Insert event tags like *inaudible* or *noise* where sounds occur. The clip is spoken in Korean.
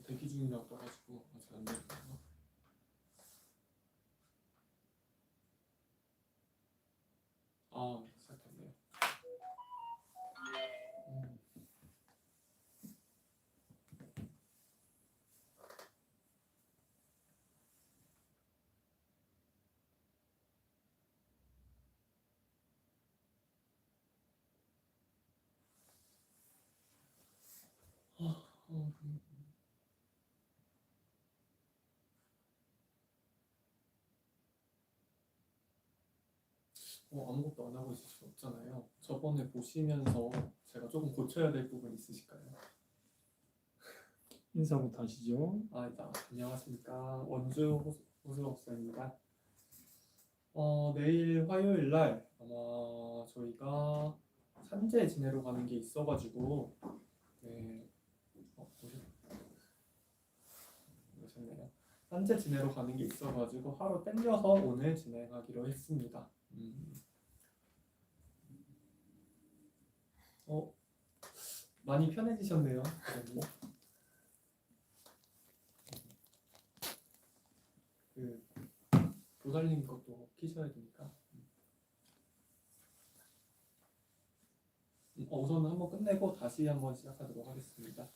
대기 중이라고 떠가지고 아직 안 됐거든요. 아, 시작했네요. 음. 어, 음. 어, 아무것도 안 하고 있을 수 없잖아요. 저번에 보시면서 제가 조금 고쳐야 될 부분 있으실까요? *laughs* 인사부터 하시죠. 아, 일단 안녕하십니까 원주 호수- 호수업소입니다. 어, 내일 화요일 날 아마 저희가 산재 지내러 가는 게 있어가지고 네, 어, 오셨- 오셨네요. 산재 지내러 가는 게 있어가지고 하루 땡겨서 오늘 진행하기로 했습니다. 음. 어, 많이 편해지셨네요. 그 도달님 것도 키셔야 되니까. 음, 어, 우선은 한번 끝내고 다시 한번 시작하도록 하겠습니다.